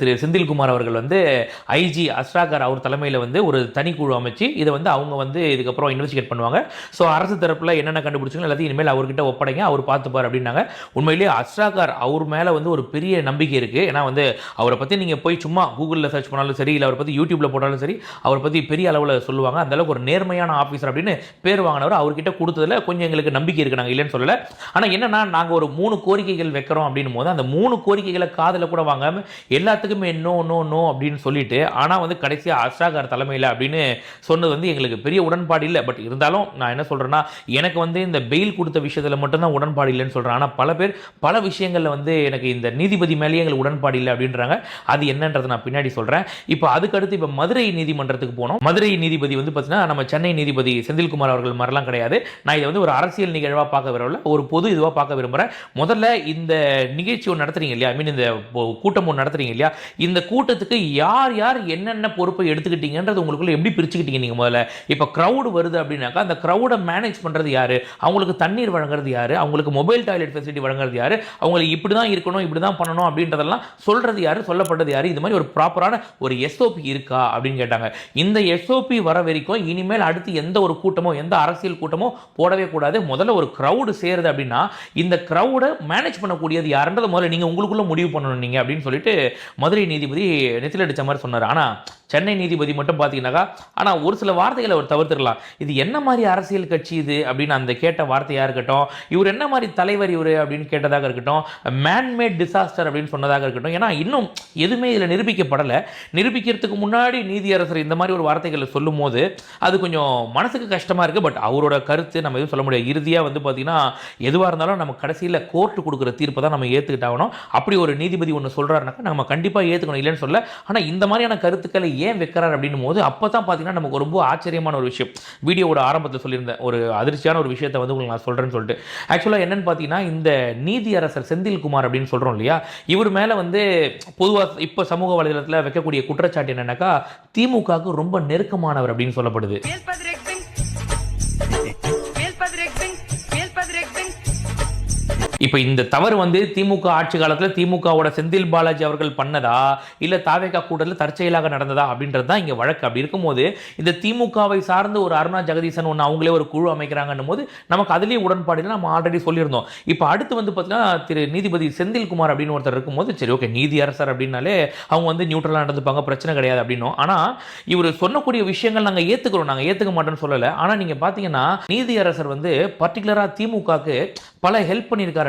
திரு செந்தில்குமார் அவர்கள் வந்து ஐஜி அஸ்ராகர் அவர் தலைமையில் வந்து ஒரு தனிக்குழு அமைச்சு இதை வந்து அவங்க வந்து இதுக்கப்புறம் இன்வெஸ்டிகேட் பண்ணுவாங்க. ஸோ அரசு தரப்பில் என்னென்ன கண்டுபிடிச்சிங்களோ எல்லாத்தையும் இனிமேல் அவர்கிட்ட ஒப்படைங்க அவர் பார்த்துப்பார் அப்படின்னாங்க. உண்மையிலேயே அஸ்ராகர் அவர் மேலே வந்து ஒரு பெரிய நம்பிக்கை இருக்குது ஏன்னா வந்து அவரை பற்றி நீங்கள் போய் சும்மா கூகுளில் சர்ச் பண்ணாலும் சரி இல்லை அவரை பற்றி யூடியூப்பில் போட்டாலும் சரி அவரை பற்றி பெரிய அளவில் சொல்லுவாங்க. அந்தளவுக்கு ஒரு நேர்மையான ஆஃபீஸர் அப்படின்னு பேர் வாங்கினவர் அவர்கிட்ட கொடுத்ததில் கொஞ்சம் எங்களுக்கு நம்பிக்கை இருக்குது நாங்கள் இல்லைன்னு சொல்லலை. ஆனால் என்னென்னா நாங்கள் ஒரு மூணு கோரிக்கைகள் வைக்கிறோம் அப்படின்னும் போது அந்த மூணு கோரிக்கைகளை காதில் கூட வாங்காமல் எல்லாத்துக்கும் நோ நோ நோ அப்படின்னு சொல்லிட்டு ஆனால் வந்து கடைசியாக அஷ்டாகார் தலைமையில் அப்படின்னு சொன்னது வந்து எங்களுக்கு பெரிய உடன்பாடு இல்லை. பட் இருந்தாலும் நான் என்ன சொல்கிறேன்னா எனக்கு வந்து இந்த பெயில் கொடுத்த விஷயத்தில் மட்டும்தான் உடன்பாடு இல்லைன்னு சொல்கிறேன் ஆனால் பல பேர் பல விஷயங்களில் வந்து எனக்கு இந்த நீதிபதி மேலேயே எங்களுக்கு உடன்பாடு இல்லை அப்படின்றாங்க. அது என்னன்றதை நான் பின்னாடி சொல்கிறேன் இப்போ அதுக்கடுத்து இப்போ மதுரை நீதிமன்றத்துக்கு போனோம். மதுரை நீதிபதி வந்து பார்த்தீங்கன்னா நம்ம சென்னை நீதிபதி செந்தில்குமார் அவர்கள் மாதிரிலாம் கிடையாது. நான் இதை வந்து ஒரு அரசியல் நிகழ்வாக பார்க்க விரும்பல. ஒரு பொது இதுவாக பார்க்க விரும்புகிறேன் முதல்ல இந்த நிகழ்ச்சி ஒன்று நடத்துறீங்க இல்லையா? ஐ மீன் இந்த கூட்டம் ஒன்று நடத்துறீங்க இல்லையா? இந்த கூட்டத்துக்கு யார் யார் என்னென்ன பொறுப்பை எடுத்துக்கிட்டீங்கன்றது உங்களுக்குள்ள எப்படி பிரிச்சுக்கிட்டீங்க நீங்கள் முதல்ல? இப்போ க்ரௌடு வருது அப்படின்னாக்கா அந்த க்ரௌடை மேனேஜ் பண்ணுறது யாரு? அவங்களுக்கு தண்ணீர் வழங்குறது யாரு? அவங்களுக்கு மொபைல் டாய்லெட் ஃபெசிலிட்டி வழங்குறது யார்? அவங்களுக்கு இப்படி தான் இருக்கணும் இப்படி தான் பண்ணணும் அப்படின்றதெல்லாம் சொல்றது யாரு? சொல்லப்பட்டது யாரு? இது மாதிரி ஒரு ப்ராப்பரான ஒரு எஸ்ஓபி இருக்கா அப்படின்னு கேட்டாங்க. இந்த எஸ்ஓபி வர வரைக்கும் இனிமேல் அடுத்து எந்த ஒரு கூட்டமோ எந்த அரசியல் கூட்டமோ போடவே கூடாது. முதல்ல ஒரு க்ரௌடு சேருது அப்படின்னா இந்த க்ரௌடை மேனேஜ் பண்ணக்கூடியது யாருன்றதை முதல்ல நீங்கள் உங்களுக்குள்ளே முடிவு பண்ணணும் நீங்கள் அப்படின்னு சொல்லிட்டு மதுரை நீதிபதி நெத்தில அடிச்ச மாதிரி சொன்னார். ஆனால் சென்னை நீதிபதி மட்டும் பார்த்தீங்கன்னாக்கா ஆனால் ஒரு சில வார்த்தைகளை அவர் தவிர்த்துடலாம். இது என்ன மாதிரி அரசியல் கட்சி இது? அப்படின்னு அந்த கேட்ட வார்த்தையாக இருக்கட்டும் இவர் என்ன மாதிரி தலைவர் இவர் அப்படின்னு கேட்டதாக இருக்கட்டும் மேன்மேட் டிசாஸ்டர் அப்படின்னு சொன்னதாக இருக்கட்டும். ஏன்னா இன்னும் எதுவுமே இதில் நிரூபிக்கப்படலை. நிரூபிக்கிறதுக்கு முன்னாடி நீதியரசர் இந்த மாதிரி ஒரு வார்த்தைகளை சொல்லும் போது அது கொஞ்சம் மனசுக்கு கஷ்டமாக இருக்குது பட் அவரோட கருத்து நம்ம எதுவும் சொல்ல முடியாது. இறுதியாக வந்து பார்த்தீங்கன்னா எதுவாக இருந்தாலும் நம்ம கடைசியில் கோர்ட்டு கொடுக்குற தீர்ப்பை தான் நம்ம ஏற்றுக்கிட்டாகணும் அப்படி ஒரு நீதிபதி ஒன்று சொல்கிறாருனாக்கா நம்ம கண்டிப்பாக ஏற்றுக்கணும் இல்லைன்னு சொல்ல ஆனால் இந்த மாதிரியான கருத்துக்களை ஏன் வைக்கிறார் அப்படின்னும் போது அப்போ தான் பார்த்தீங்கன்னா நமக்கு ரொம்ப ஆச்சரியமான ஒரு விஷயம். வீடியோவோட ஆரம்பத்தில் சொல்லியிருந்தேன் ஒரு அதிர்ச்சியான ஒரு விஷயத்தை வந்து உங்களுக்கு நான் சொல்கிறேன்னு சொல்லிட்டு. ஆக்சுவலாக என்னென்னு பார்த்தீங்கன்னா இந்த நீதியரசர் செந்தில்குமார் அப்படின்னு சொல்கிறோம் இல்லையா? இவர் மேலே வந்து பொதுவாக இப்போ சமூக வலைதளத்தில் வைக்கக்கூடிய குற்றச்சாட்டு என்னன்னாக்கா திமுகவுக்கு ரொம்ப நெருக்கமானவர் அப்படின்னு சொல்லப்படுது. இப்போ இந்த தவறு வந்து திமுக ஆட்சி காலத்தில் திமுகவோட செந்தில் பாலாஜி அவர்கள் பண்ணதா? இல்லை தாவேகா கூட்டத்தில் தற்செயலாக நடந்ததா? அப்படின்றது தான் இங்கே வழக்கு. அப்படி இருக்கும்போது இந்த திமுகவை சார்ந்து ஒரு அருணா ஜெகதீசன் ஒன்று அவங்களே ஒரு குழு அமைக்கிறாங்கன்னும் போது நமக்கு அதுலேயே உடன்பாடு நம்ம ஆல்ரெடி சொல்லியிருந்தோம். இப்போ அடுத்து வந்து பார்த்தீங்கன்னா திரு நீதிபதி செந்தில்குமார் அப்படின்னு ஒருத்தர் இருக்கும்போது சரி ஓகே நீதி அரசர் அப்படின்னாலே அவங்க வந்து நியூட்ரலாக நடந்துப்பாங்க பிரச்சனை கிடையாது அப்படின்னும். ஆனால் இவர் சொன்னக்கூடிய விஷயங்கள் நாங்கள் ஏற்றுக்கிறோம் நாங்கள் ஏற்றுக்க மாட்டோம்னு சொல்லலை. ஆனால் நீங்கள் பார்த்தீங்கன்னா நீதி அரசர் வந்து பர்டிகுலராக திமுகவுக்கு பல ஹெல்ப் பண்ணியிருக்காரு.